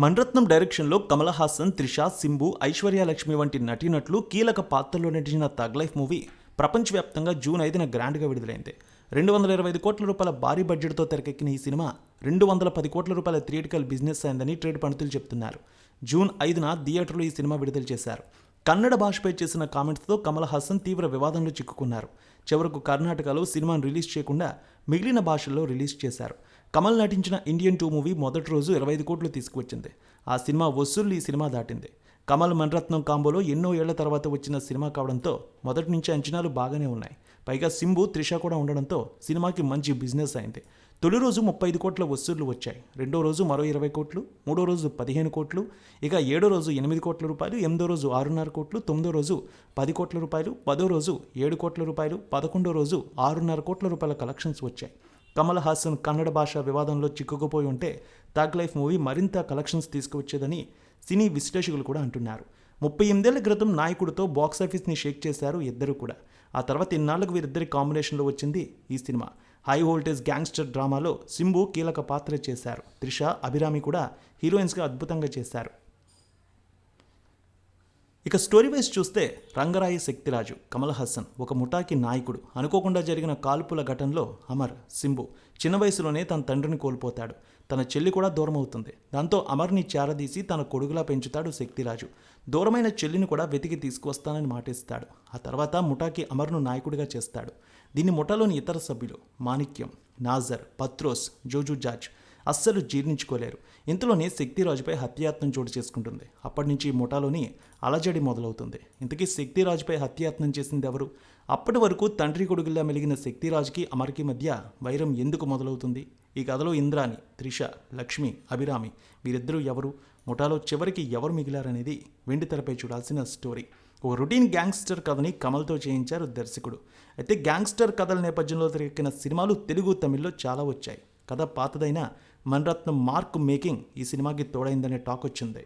మణరత్నం డైరెక్షన్లో కమల్ హాసన్ త్రిష సింబు ఐశ్వర్యలక్ష్మి వంటి నటీనటులు కీలక పాత్రల్లో నటించిన తగ్ లైఫ్ మూవీ ప్రపంచవ్యాప్తంగా జూన్ ఐదున గ్రాండ్గా విడుదలైంది. రెండు వందల ఇరవై ఐదు కోట్ల రూపాయల భారీ బడ్జెట్తో తెరకెక్కిన ఈ సినిమా రెండు వందల పది కోట్ల రూపాయల థియేటికల్ బిజినెస్ అయిందని ట్రేడ్ పండితులు చెప్తున్నారు. జూన్ ఐదున థియేటర్లో ఈ సినిమా విడుదల చేశారు. కన్నడ భాషపై చేసిన కామెంట్స్తో కమల్ హాసన్ తీవ్ర వివాదంలో చిక్కుకున్నారు. చివరకు కర్ణాటకలో సినిమాను రిలీజ్ చేయకుండా మిగిలిన భాషల్లో రిలీజ్ చేశారు. కమల్ నటించిన ఇండియన్ టూ మూవీ మొదటి రోజు ఇరవై ఐదు కోట్లు తీసుకువచ్చింది. ఆ సినిమా వసూళ్ళు ఈ సినిమా దాటింది. కమల్ మణరత్నం కాంబోలో ఎన్నో ఏళ్ళ తర్వాత వచ్చిన సినిమా కావడంతో మొదటి నుంచి అంచనాలు బాగానే ఉన్నాయి. పైగా సింబు త్రిష కూడా ఉండడంతో సినిమాకి మంచి బిజినెస్ అయింది. తొలి రోజు ముప్పై ఐదు కోట్ల వసూళ్ళు వచ్చాయి. రెండో రోజు మరో ఇరవై కోట్లు మూడో రోజు పదిహేను కోట్లు ఇక ఏడో రోజు ఎనిమిది కోట్ల రూపాయలు ఎనిమిదో రోజు ఆరున్నర కోట్లు తొమ్మిదో రోజు పది కోట్ల రూపాయలు పదో రోజు ఏడు కోట్ల రూపాయలు పదకొండో రోజు ఆరున్నర కోట్ల రూపాయల కలెక్షన్స్ వచ్చాయి. కమల్ హాసన్ కన్నడ భాష వివాదంలో చిక్కుకుపోయి ఉంటే తాగ్ లైఫ్ మూవీ మరింత కలెక్షన్స్ తీసుకువచ్చేదని సినీ విశ్లేషకులు కూడా అంటున్నారు. ముప్పై ఎనిమిదేళ్ళ క్రితం నాయకుడితో బాక్సాఫీస్ని షేక్ చేశారు ఇద్దరు కూడా. ఆ తర్వాత ఇన్నాళ్ళకు వీరిద్దరి కాంబినేషన్లో వచ్చింది ఈ సినిమా. హై వోల్టేజ్ గ్యాంగ్స్టర్ డ్రామాలో సింబు కీలక పాత్ర చేశారు. త్రిష అభిరామి కూడా హీరోయిన్స్గా అద్భుతంగా చేశారు. ఇక స్టోరీ వైజ్ చూస్తే రంగరాయి శక్తిరాజు కమల్ హాసన్ ఒక ముఠాకి నాయకుడు. అనుకోకుండా జరిగిన కాల్పుల ఘటనలో అమర్ సింబు చిన్న వయసులోనే తన తండ్రిని కోల్పోతాడు. తన చెల్లి కూడా దూరం అవుతుంది దాంతో అమర్ని చేరదీసి తన కొడుకులా పెంచుతాడు శక్తిరాజు. దూరమైన చెల్లిని కూడా వెతికి తీసుకువస్తానని మాటిస్తాడు. ఆ తర్వాత ముఠాకి అమర్ను నాయకుడిగా చేస్తాడు. దీన్ని ముఠాలోని ఇతర సభ్యులు మాణిక్యం నాజర్ పత్రోస్ జోజు జార్జ్ అస్సలు జీర్ణించుకోలేరు. ఇంతలోనే శక్తిరాజుపై హత్యాయత్నం చోటు చేసుకుంటుంది. అప్పటి నుంచి ముఠాలోని అలజడి మొదలవుతుంది. ఇంతకీ శక్తిరాజుపై హత్యాయత్నం చేసింది ఎవరు? అప్పటి వరకు తండ్రి కొడుకుల్లా మెలిగిన శక్తిరాజుకి అమర్కి మధ్య వైరం ఎందుకు మొదలవుతుంది? ఈ కథలో ఇంద్రాని త్రిష లక్ష్మి అభిరామి వీరిద్దరూ ఎవరు? ముఠాలో చివరికి ఎవరు మిగిలారనేది వెండి తెరపై చూడాల్సిన స్టోరీ. ఓ రొటీన్ గ్యాంగ్స్టర్ కథని కమల్తో చేయించారు దర్శకుడు. అయితే గ్యాంగ్స్టర్ కథల నేపథ్యంలో తెరకెక్కిన సినిమాలు తెలుగు తమిళ్ళో చాలా వచ్చాయి. కథ పాతదైన మన్రత్నం మార్క్ మేకింగ్ ఈ సినిమాకి తోడైందనే టాక్ వచ్చింది.